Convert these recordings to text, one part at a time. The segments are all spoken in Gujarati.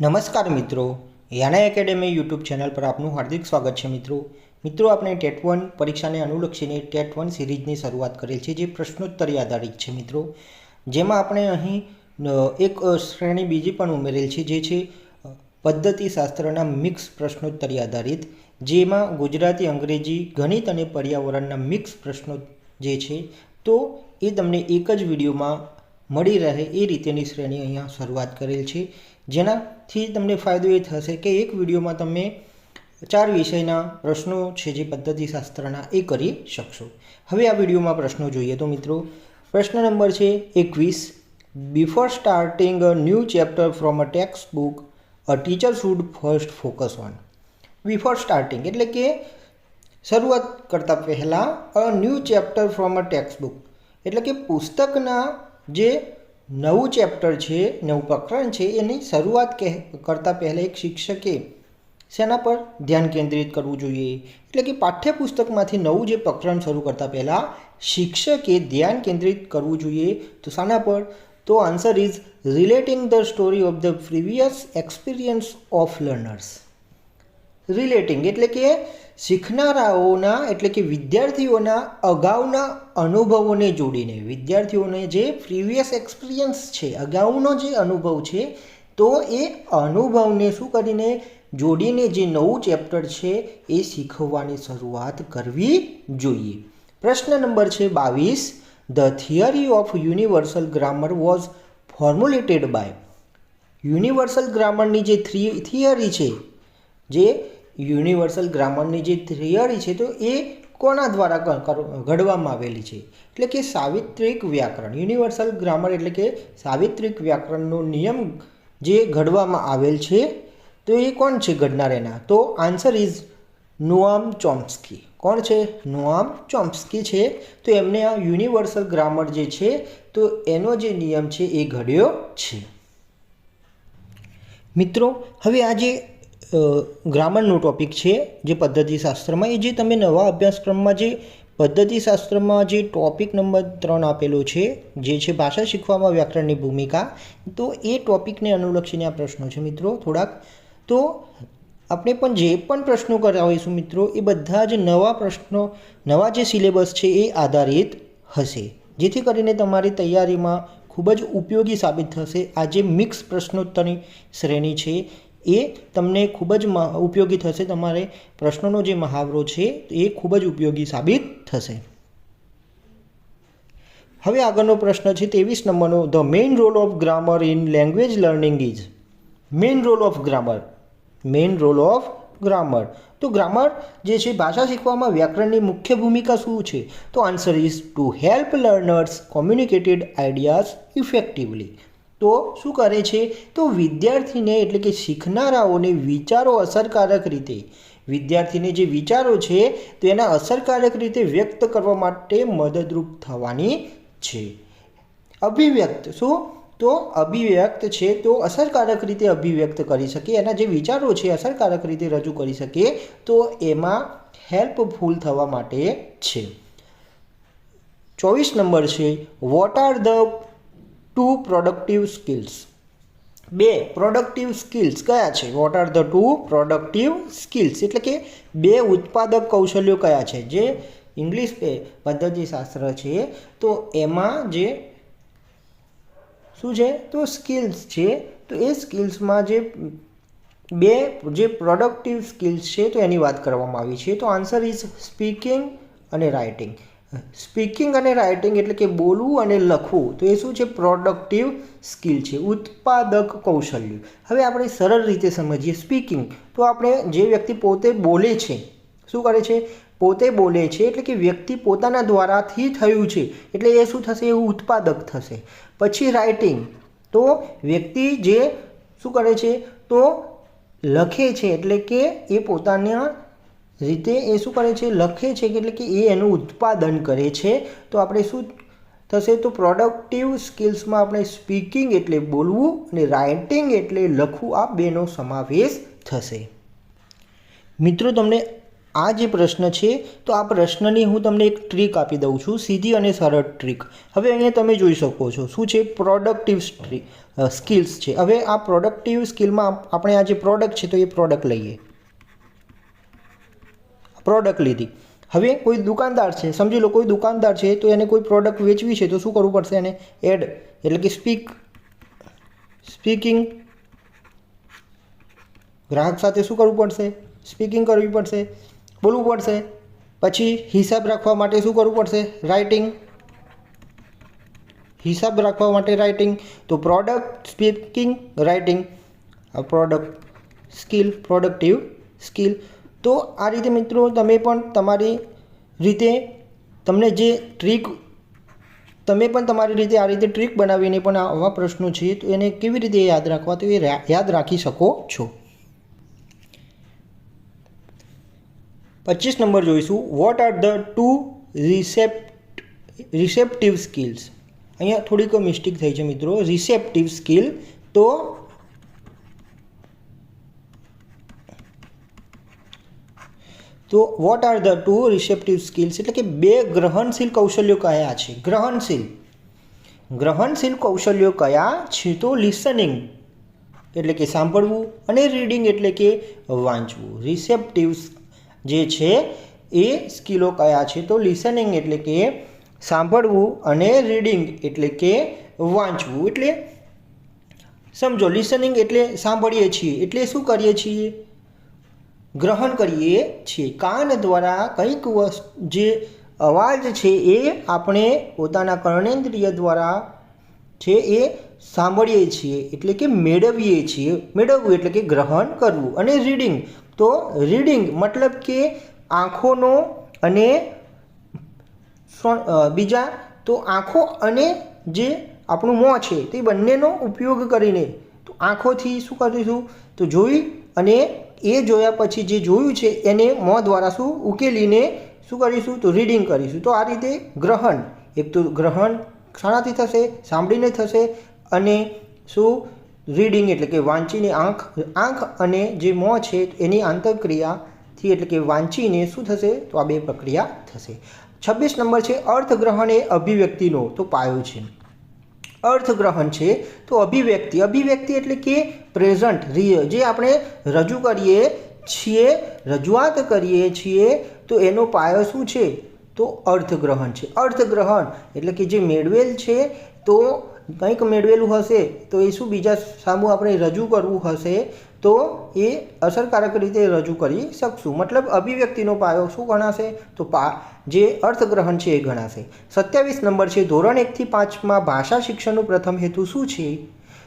નમસ્કાર મિત્રો. યાના એકેડેમી યુટ્યુબ ચેનલ પર આપનું હાર્દિક સ્વાગત છે મિત્રો. મિત્રો, આપણે ટેટ વન પરીક્ષાને અનુલક્ષીને ટેટ વન સિરીઝની શરૂઆત કરેલ છે, જે પ્રશ્નોત્તરી આધારિત છે મિત્રો. જેમાં આપણે અહીં એક શ્રેણી બીજી પણ ઉમેરેલ છે, જે છે પદ્ધતિશાસ્ત્રના મિક્સ પ્રશ્નોત્તરી આધારિત, જેમાં ગુજરાતી, અંગ્રેજી, ગણિત અને પર્યાવરણના મિક્સ પ્રશ્નો જે છે, તો એ તમને એક જ વિડીયોમાં મળી રહે એ રીતેની શ્રેણી અહીંયા શરૂઆત કરેલ છે. જેનાથી તમને ફાયદો એ થશે કે એક વિડીયોમાં તમે ચાર વિષયના પ્રશ્નો છે જે પદ્ધતિશાસ્ત્રના એ કરી શકશો. હવે આ વિડીયોમાં પ્રશ્નો જોઈએ તો મિત્રો, પ્રશ્ન નંબર છે એકવીસ. Before starting a new chapter from a text book a teacher should first focus on before starting એટલે કે શરૂઆત કરતાં પહેલાં a new chapter from a text book એટલે કે પુસ્તકના જે નવું ચેપ્ટર છે, નવું પ્રકરણ છે, એની શરૂઆત કરતાં પહેલાં એક શિક્ષકે શેના પર ધ્યાન કેન્દ્રિત કરવું જોઈએ? એટલે કે પાઠ્યપુસ્તકમાંથી નવું જે પ્રકરણ શરૂ કરતાં પહેલાં શિક્ષકે ધ્યાન કેન્દ્રિત કરવું જોઈએ. તો શાના પર? તો answer is relating the story of the previous experience of learners. Relating એટલે કે શીખનારાઓના એટલે કે વિદ્યાર્થીઓના અગાઉના અનુભવોને જોડીને. વિદ્યાર્થીઓને જે પ્રીવિયસ એક્સપિરિયન્સ છે, અગાઉનો જે અનુભવ છે, તો એ અનુભવને શું કરીને જોડીને જે નવું ચેપ્ટર છે, એ શીખવવાની શરૂઆત કરવી જોઈએ. પ્રશ્ન નંબર છે બાવીસ. The theory of universal grammar was formulated by universal ગ્રામરની જે થ્રી, થિયરી છે, જે યુનિવર્સલ ગ્રામરની જે થિયરી છે તો એ કોના દ્વારા ઘડવામાં આવેલી છે? એટલે કે સાવિત્રિક વ્યાકરણ. યુનિવર્સલ ગ્રામર એટલે કે સાવિત્રિક વ્યાકરણનો નિયમ જે ઘડવામાં આવેલ છે તો એ કોણ છે ઘડનાર એના? તો આન્સર ઇઝ નોઆમ ચોમ્સ્કી. કોણ છે? નોઆમ ચોમ્સ્કી છે. તો એમને આ યુનિવર્સલ ગ્રામર જે છે તો એનો જે નિયમ છે એ ઘડ્યો છે. મિત્રો હવે આ જે અ, ગ્રામરનો ટોપિક છે, જે પદ્ધતિશાસ્ત્રમાં એ જે તમે નવા અભ્યાસક્રમમાં જે પદ્ધતિશાસ્ત્રમાં જે ટોપિક નંબર ત્રણ આપેલો છે, જે છે ભાષા શીખવામાં વ્યાકરણની ભૂમિકા, તો એ ટોપિકને અનુલક્ષીને આ પ્રશ્નો છે મિત્રો થોડાક. તો આપણે પણ જે પણ પ્રશ્નો કરાવીશું મિત્રો, એ બધા જ નવા પ્રશ્નો, નવા જે સિલેબસ છે એ આધારિત હશે. જેથી કરીને તમારી તૈયારીમાં ખૂબ જ ઉપયોગી સાબિત થશે આ જે મિક્સ પ્રશ્નોત્તરની શ્રેણી છે. એ તમને ખૂબ જ ઉપયોગી થશે. તમારે પ્રશ્નોનો જે મહાવરો છે એ ખૂબ જ ઉપયોગી સાબિત થશે. હવે આગળનો પ્રશ્ન છે ત્રેવીસ નંબરનો. The main role of grammar in language learning is main role of grammar main role of grammar તો ગ્રામર જે છે, ભાષા શીખવામાં વ્યાકરણની મુખ્ય ભૂમિકા શું છે? તો answer is to help learners communicated ideas effectively તો શું કરે છે? તો વિદ્યાર્થીને એટલે કે શીખનારાઓને વિચારો અસરકારક રીતે. વિદ્યાર્થીને જે વિચારો છે, તો એના અસરકારક રીતે વ્યક્ત કરવા માટે મદદરૂપ થવાની છે. અભિવ્યક્ત શું? તો અભિવ્યક્ત છે, તો અસરકારક રીતે અભિવ્યક્ત કરી શકે. એના જે વિચારો છે, અસરકારક રીતે રજૂ કરી શકે, તો એમાં હેલ્પફુલ થવા માટે છે. ચોવીસ નંબર છે what are the two productive skills બે પ્રોડક્ટિવ સ્કિલ્સ કયા છે? What are the two productive skills એટલે કે બે ઉત્પાદક કૌશલ્યો કયા છે? જે ઇંગ્લિશ પદ્ધતિશાસ્ત્ર છે, તો એમાં જે શું છે? તો સ્કિલ્સ છે. તો એ સ્કિલ્સમાં જે બે જે પ્રોડક્ટિવ સ્કિલ્સ છે, તો એની વાત કરવામાં આવી છે. તો આન્સર ઇઝ સ્પીકિંગ અને રાઇટિંગ સ્પીકિંગ અને રાઇટિંગ એટલે કે બોલવું અને લખવું. તો એ શું છે? પ્રોડક્ટિવ સ્કિલ છે, ઉત્પાદક કૌશલ્ય. હવે આપણે સરળ રીતે સમજીએ સ્પીકિંગ. તો આપણે જે વ્યક્તિ પોતે બોલે છે, શું કરે છે? પોતે બોલે છે, એટલે કે વ્યક્તિ પોતાના દ્વારાથી થયું છે. એટલે એ શું થશે? એવું ઉત્પાદક થશે. પછી રાઇટિંગ. તો વ્યક્તિ જે શું કરે છે? તો લખે છે, એટલે કે એ પોતાના રીતે એ શું કરે છે? લખે છે કે એટલે કે એ એનું ઉત્પાદન કરે છે. તો આપણે શું થશે? તો પ્રોડક્ટિવ સ્કિલ્સમાં આપણે સ્પીકિંગ એટલે બોલવું અને રાઇટિંગ એટલે લખવું આ બેનો સમાવેશ થશે. મિત્રો, તમને આ જે પ્રશ્ન છે, તો આ પ્રશ્નની હું તમને એક ટ્રીક આપી દઉં છું, સીધી અને સરળ ટ્રીક હવે અહીંયા તમે જોઈ શકો છો શું છે? પ્રોડક્ટિવ સ્કિલ્સ છે. હવે આ પ્રોડક્ટિવ સ્કિલમાં આપણે આ જે પ્રોડક્ટ છે તો એ પ્રોડક્ટ લઈએ. પ્રોડક્ટ લીધી. હવે કોઈ દુકાનદાર છે, સમજી લો કોઈ દુકાનદાર છે, તો એને કોઈ પ્રોડક્ટ વેચવી છે, તો શું કરવું પડશે એને? એડ એટલે કે સ્પીક સ્પીકિંગ ગ્રાહક સાથે શું કરવું પડશે? સ્પીકિંગ કરવી પડશે, બોલવું પડશે. પછી હિસાબ રાખવા માટે શું કરવું પડશે? રાઇટિંગ હિસાબ રાખવા માટે રાઇટિંગ તો product speaking writing product skill productive skill તો આ રીતે મિત્રો તમે પણ તમારી રીતે તમને જે ટ્રીક તમે પણ તમારી રીતે આ રીતે ટ્રીક બનાવીને પણ આવા પ્રશ્નો છે, તો એને કેવી રીતે યાદ રાખવા, તો એ યાદ રાખી શકો છો. પચીસ નંબર જોઈશું. What are the two recept receptive skills અહીંયા થોડીક મિસ્ટેક થઈ છે મિત્રો. રિસેપ્ટિવ સ્કિલ તો તો what are the two receptive skills એટલે કે બે ગ્રહણશીલ કૌશલ્યો કયા છે? ગ્રહણશીલ. ગ્રહણશીલ કૌશલ્યો કયા છે? તો લિસનિંગ એટલે કે સાંભળવું, અને રીડિંગ એટલે કે વાંચવું. રિસેપ્ટિવ જે છે, એ સ્કિલો કયા છે? તો લિસનિંગ એટલે કે સાંભળવું, અને રીડિંગ એટલે કે વાંચવું. એટલે સમજો લિસનિંગ એટલે સાંભળીએ છીએ. એટલે શું કરીએ છીએ? ગ્રહણ કરીએ છીએ. કાન દ્વારા કંઈક જે અવાજ છે એ આપણે પોતાના કર્ણેન્દ્રિય દ્વારા છે એ સાંભળીએ છીએ. એટલે કે મેળવીએ છીએ. મેળવવું એટલે કે ગ્રહણ કરવું. અને રીડિંગ. તો રીડિંગ મતલબ કે આંખોનો અને બીજા, તો આંખો અને જે આપણું મોં છે તે બંનેનો ઉપયોગ કરીને, તો આંખોથી શું કરીશું? તો જોઈ અને એ જોયા પછી જે જોયું છે, એને મોં દ્વારા શું ઉકેલીને શું કરીશું? તો રીડિંગ કરીશું. તો આ રીતે ગ્રહણ. એક તો ગ્રહણ શાણાથી થશે, સાંભળીને થશે અને શું? રીડિંગ એટલે કે વાંચીને આંખ આંખ અને જે મોં છે, એની આંતરક્રિયાથી એટલે કે વાંચીને શું થશે? તો આ બે પ્રક્રિયા થશે. છવ્વીસ નંબર છે, અર્થગ્રહણ એ અભિવ્યક્તિનો તો પાયો છે. અર્થગ્રહણ છે, તો અભિવ્યક્તિ. અભિવ્યક્તિ એટલે કે પ્રેઝન્ટ જે આપણે રજૂ કરીએ છીએ, રજૂઆત કરીએ છીએ, તો એનો પાયો શું છે? તો અર્થગ્રહણ છે. અર્થગ્રહણ એટલે કે જે મેળવેલ છે, તો કંઈક મેળવેલું હશે, તો એ શું બીજા સામું આપણે રજૂ કરવું હશે તો એ અસરકારક રીતે રજૂ કરી શકશું. મતલબ અભિવ્યક્તિનો પાયો શું ગણાશે? તો પા, જે અર્થગ્રહણ છે એ ગણાશે. સત્યાવીસ નંબર છે, ધોરણ એકથી પાંચમાં ભાષા શિક્ષણનું પ્રથમ હેતુ શું છે?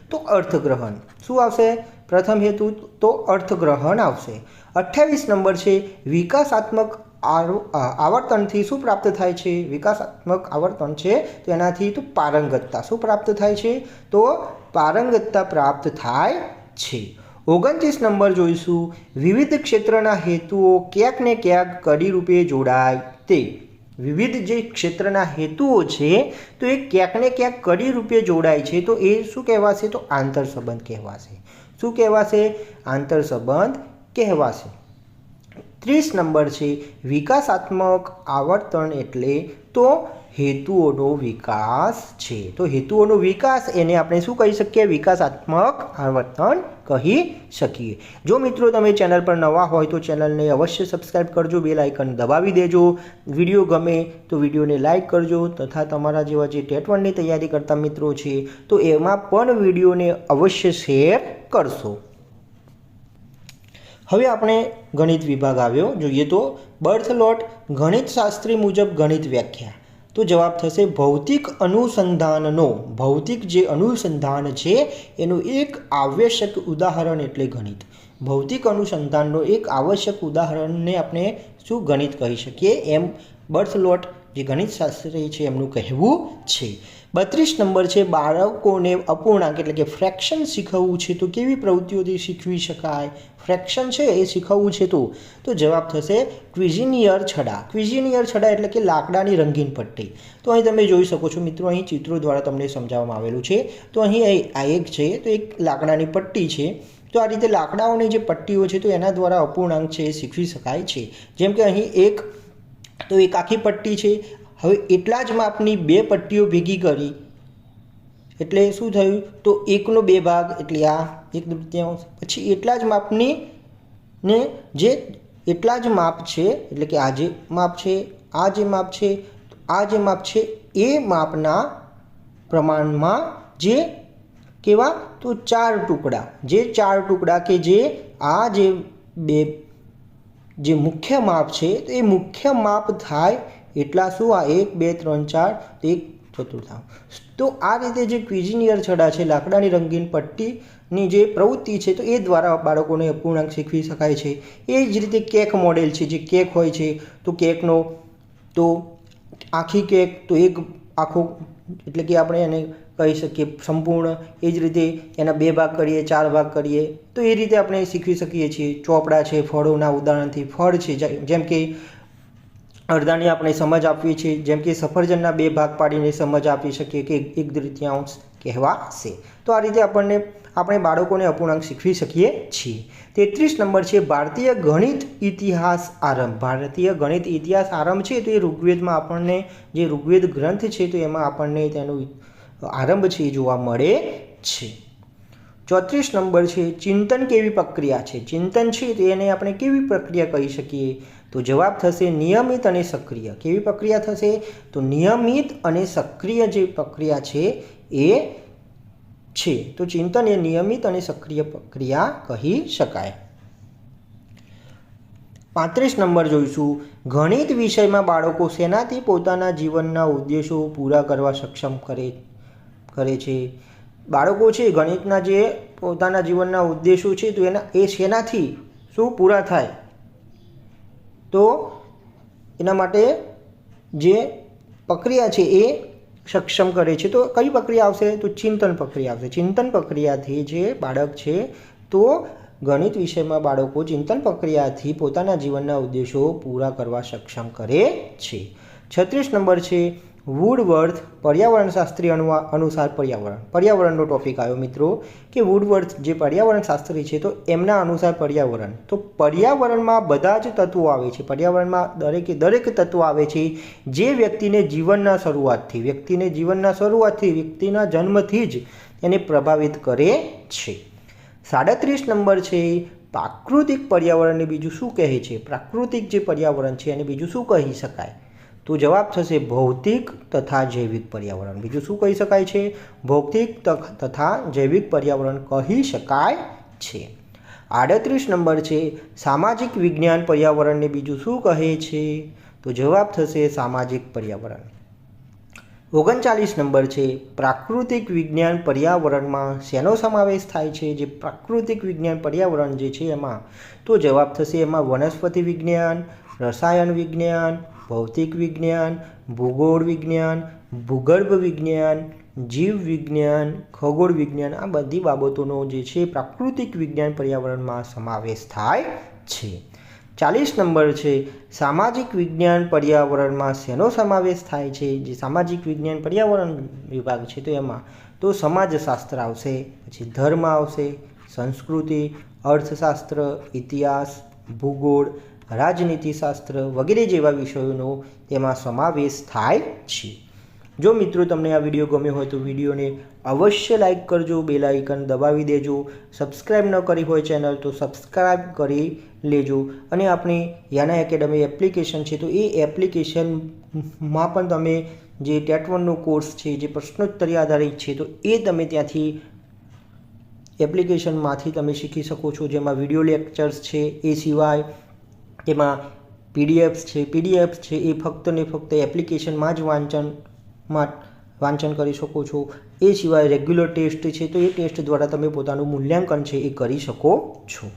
તો અર્થગ્રહણ. શું આવશે? પ્રથમ હેતુ તો અર્થગ્રહણ આવશે. અઠ્યાવીસ નંબર છે, વિકાસાત્મક આવર્તનથી શું પ્રાપ્ત થાય છે? વિકાસાત્મક આવર્તન છે, તો એનાથી તો પારંગતતા શું પ્રાપ્ત થાય છે? તો પારંગતતા પ્રાપ્ત થાય છે. ઓગણત્રીસ નંબર જોઈશું. વિવિધ ક્ષેત્રના હેતુઓ ક્યાંક ને ક્યાંક કડીરૂપે જોડાય તે. વિવિધ જે ક્ષેત્રના હેતુઓ છે, તો એ ક્યાંક ને ક્યાંક કડીરૂપે જોડાય છે. તો એ શું કહેવાશે? તો આંતર સંબંધ કહેવાશે. શું કહેવાશે? આંતર સંબંધ કહેવાશે. ત્રીસ નંબર છે, વિકાસાત્મક આવર્તન એટલે તો હેતુઓનો વિકાસ છે. તો હેતુઓનો વિકાસ એને આપણે શું કહી શકીએ? વિકાસાત્મક આવર્તન કહી શકીએ. જો મિત્રો તમે ચેનલ પર નવા હોય તો ચેનલને અવશ્ય સબસ્ક્રાઈબ કરજો, બેલ આઇકન દબાવી દેજો. વીડિયો ગમે તો વિડીયોને લાઇક કરજો તથા તમારા જેવા જે ટેટ વનની તૈયારી કરતા મિત્રો છે, તો એમાં પણ વિડીયોને અવશ્ય શેર કરશો. હવે આપણે ગણિત વિભાગ આવ્યો. જોઈએ તો બર્થ લોટ ગણિત શાસ્ત્રી મુજબ ગણિત વ્યાખ્યા. તો જવાબ થશે ભૌતિક અનુસંધાનનો. ભૌતિક જે અનુસંધાન છે, એનું એક આવશ્યક ઉદાહરણ એટલે ગણિત. ભૌતિક અનુસંધાનનો એક આવશ્યક ઉદાહરણને આપણે શું ગણિત કહી શકીએ? એમ બર્થ લોટ જે ગણિત શાસ્ત્રી છે એમનું કહેવું છે. બત્રીસ નંબર છે, બાળકોને અપૂર્ણાંક એટલે કે ફ્રેક્શન શીખવવું છે તો કેવી પ્રવૃત્તિઓથી શીખવી શકાય? ફ્રેક્શન છે, એ શીખવવું છે તો? તો જવાબ થશે ક્વિઝિનિયર છડા. ક્વિઝિનિયર છડા એટલે કે લાકડાની રંગીન પટ્ટી. તો અહીં તમે જોઈ શકો છો મિત્રો, અહીં ચિત્રો દ્વારા તમને સમજાવવામાં આવેલું છે. તો અહીં આ એક છે, તો એક લાકડાની પટ્ટી છે. તો આ રીતે લાકડાઓની જે પટ્ટીઓ છે તો એના દ્વારા અપૂર્ણાંક છે એ શીખવી શકાય છે. જેમ કે અહીં એક તો એક આખી પટ્ટી છે. હવે એટલા જ માપની બે પટ્ટીઓ ભેગી કરી. એટલે શું થયું? તો એકનો બે ભાગ, એટલે આ એક તૃતીયાંશ. પછી એટલા જ માપની ને જે એટલા જ માપ છે, એટલે કે આ જે માપ છે, આ જે માપ છે, આ જે માપ છે, એ માપના પ્રમાણમાં જે કેવા? તો ચાર ટુકડા. જે ચાર ટુકડા કે જે આ જે બે જે મુખ્ય માપ છે, તો એ મુખ્ય માપ થાય એટલા શું? આ એક, બે, ત્રણ, ચાર, તો એક ચતુર્થાંશ. તો આ રીતે જે ક્વિઝિનિયર છડા છે, લાકડાની રંગીન પટ્ટીની જે પ્રવૃત્તિ છે, તો એ દ્વારા બાળકોને અપૂર્ણાંક શીખવી શકાય છે. એ જ રીતે કેક મોડેલ છે, જે કેક હોય છે, તો કેકનો, તો આખી કેક, તો એક આખો એટલે કે આપણે એને કહી શકીએ સંપૂર્ણ એ જ રીતે એના બે ભાગ કરીએ, ચાર ભાગ કરીએ. તો એ રીતે આપણે શીખવી શકીએ છીએ. ચોપડા છે, ફળોના ઉદાહરણથી ફળ છે જેમ કે અડધાની આપણે સમજ આપવી છે, જેમ કે સફરજનના બે ભાગ પાડીને સમજ આપી શકીએ કે એક તૃતીયાંશ કહેવાશે. તો આ રીતે આપણને આપણે બાળકોને અપૂર્ણાંક શીખવી શકીએ છીએ. તેત્રીસ નંબર છે, ભારતીય ગણિત ઇતિહાસ આરંભ. ભારતીય ગણિત ઇતિહાસ આરંભ છે તો એ ઋગ્વેદમાં આપણને જે ઋગ્વેદ ગ્રંથ છે તો એમાં આપણને તેનો આરંભ છે એ જોવા મળે છે. ચોત્રીસ નંબર છે, ચિંતન કેવી પ્રક્રિયા છે? ચિંતન છે તો એને આપણે કેવી પ્રક્રિયા કહી શકીએ? તો જવાબ થશે નિયમિત અને સક્રિય. કેવી પ્રક્રિયા થશે? તો નિયમિત અને સક્રિય જે પ્રક્રિયા છે એ છે. તો ચિંતન એ નિયમિત અને સક્રિય પ્રક્રિયા કહી શકાય. પાંત્રીસ નંબર જોઈશું. ગણિત વિષયમાં બાળકો શેનાથી પોતાના જીવનના ઉદ્દેશો પૂરા કરવા સક્ષમ કરે કરે છે. બાળકો છે, ગણિતના જે પોતાના જીવનના ઉદ્દેશો છે, તો એના, એ શેનાથી શું પૂરા થાય? તો એના માટે જે પ્રક્રિયા છે એ સક્ષમ કરે છે, તો કઈ પ્રક્રિયા આવશે? તો ચિંતન પ્રક્રિયા આવશે. ચિંતન પ્રક્રિયાથી જે બાળક છે, તો ગણિત વિષયમાં બાળકો ચિંતન પ્રક્રિયાથી પોતાના જીવનના ઉદ્દેશો પૂરા કરવા સક્ષમ કરે છે. છત્રીસ નંબર છે વુડવર્થ પર્યાવરણશાસ્ત્રી અનુસાર પર્યાવરણ. પર્યાવરણનો ટોપિક આવ્યો મિત્રો, કે વુડવર્થ જે પર્યાવરણશાસ્ત્રી છે, તો એમના અનુસાર પર્યાવરણ. તો પર્યાવરણમાં બધા જ તત્વો આવે છે. પર્યાવરણમાં દરેકે દરેક તત્વો આવે છે, જે વ્યક્તિને જીવનના શરૂઆતથી, વ્યક્તિને જીવનના શરૂઆતથી, વ્યક્તિના જન્મથી જ એને પ્રભાવિત કરે છે. સાડત્રીસ નંબર છે, પ્રાકૃતિક પર્યાવરણને બીજું શું કહે છે? પ્રાકૃતિક જે પર્યાવરણ છે, એને બીજું શું કહી શકાય? તો જવાબ થશે ભૌતિક તથા જૈવિક પર્યાવરણ. બીજું શું કહી શકાય છે? ભૌતિક તથા જૈવિક પર્યાવરણ કહી શકાય છે. આડત્રીસ નંબર છે, સામાજિક વિજ્ઞાન પર્યાવરણને બીજું શું કહે છે? તો જવાબ થશે સામાજિક પર્યાવરણ. ઓગણચાલીસ નંબર છે, પ્રાકૃતિક વિજ્ઞાન પર્યાવરણમાં શેનો સમાવેશ થાય છે? જે પ્રાકૃતિક વિજ્ઞાન પર્યાવરણ જે છે એમાં, તો જવાબ થશે એમાં વનસ્પતિ વિજ્ઞાન, રસાયણ વિજ્ઞાન ભૌતિક વિજ્ઞાન, ભૂગોળ વિજ્ઞાન, ભૂગર્ભ વિજ્ઞાન, જીવ વિજ્ઞાન, ખગોળ વિજ્ઞાન આ બધી બાબતોનો જે છે પ્રાકૃતિક વિજ્ઞાન પર્યાવરણમાં સમાવેશ થાય છે. ચાલીસ નંબર છે, સામાજિક વિજ્ઞાન પર્યાવરણમાં શેનો સમાવેશ થાય છે? જે સામાજિક વિજ્ઞાન પર્યાવરણ વિભાગ છે તો એમાં તો સમાજશાસ્ત્ર આવશે, પછી ધર્મ આવશે, સંસ્કૃતિ, અર્થશાસ્ત્ર, ઇતિહાસ, ભૂગોળ રાજનીતિશાસ્ત્ર વગેરે જેવા વિષયોનો તેમાં સમાવેશ થાય છે. જો મિત્રો તમને આ વીડિયો ગમ્યો હોય તો વિડીયોને અવશ્ય લાઈક કરજો બેલ આઇકન દબાવી દેજો સબસ્ક્રાઈબ ન કરી હોય ચેનલ તો સબસ્ક્રાઈબ કરી લેજો અને આપણી યાના એકેડમી એપ્લિકેશન છે તો એ એપ્લિકેશનમાં પણ તમે જે ટેટ વનનો કોર્સ છે, જે પ્રશ્નોત્તરી આધારિત છે તો એ તમે ત્યાંથી એપ્લિકેશનમાંથી તમે શીખી શકો છો. જેમાં વીડિયો લેક્ચર્સ છે એ સિવાય તેમાં પીડીએફ્સ છે પીડીએફ્સ છે, એ ફક્ત ને ફક્ત એપ્લિકેશનમાં જ વાંચનમાં વાંચન કરી શકો છો. એ સિવાય રેગ્યુલર ટેસ્ટ છે, તો એ ટેસ્ટ દ્વારા તમે પોતાનું મૂલ્યાંકન છે એ કરી શકો છો.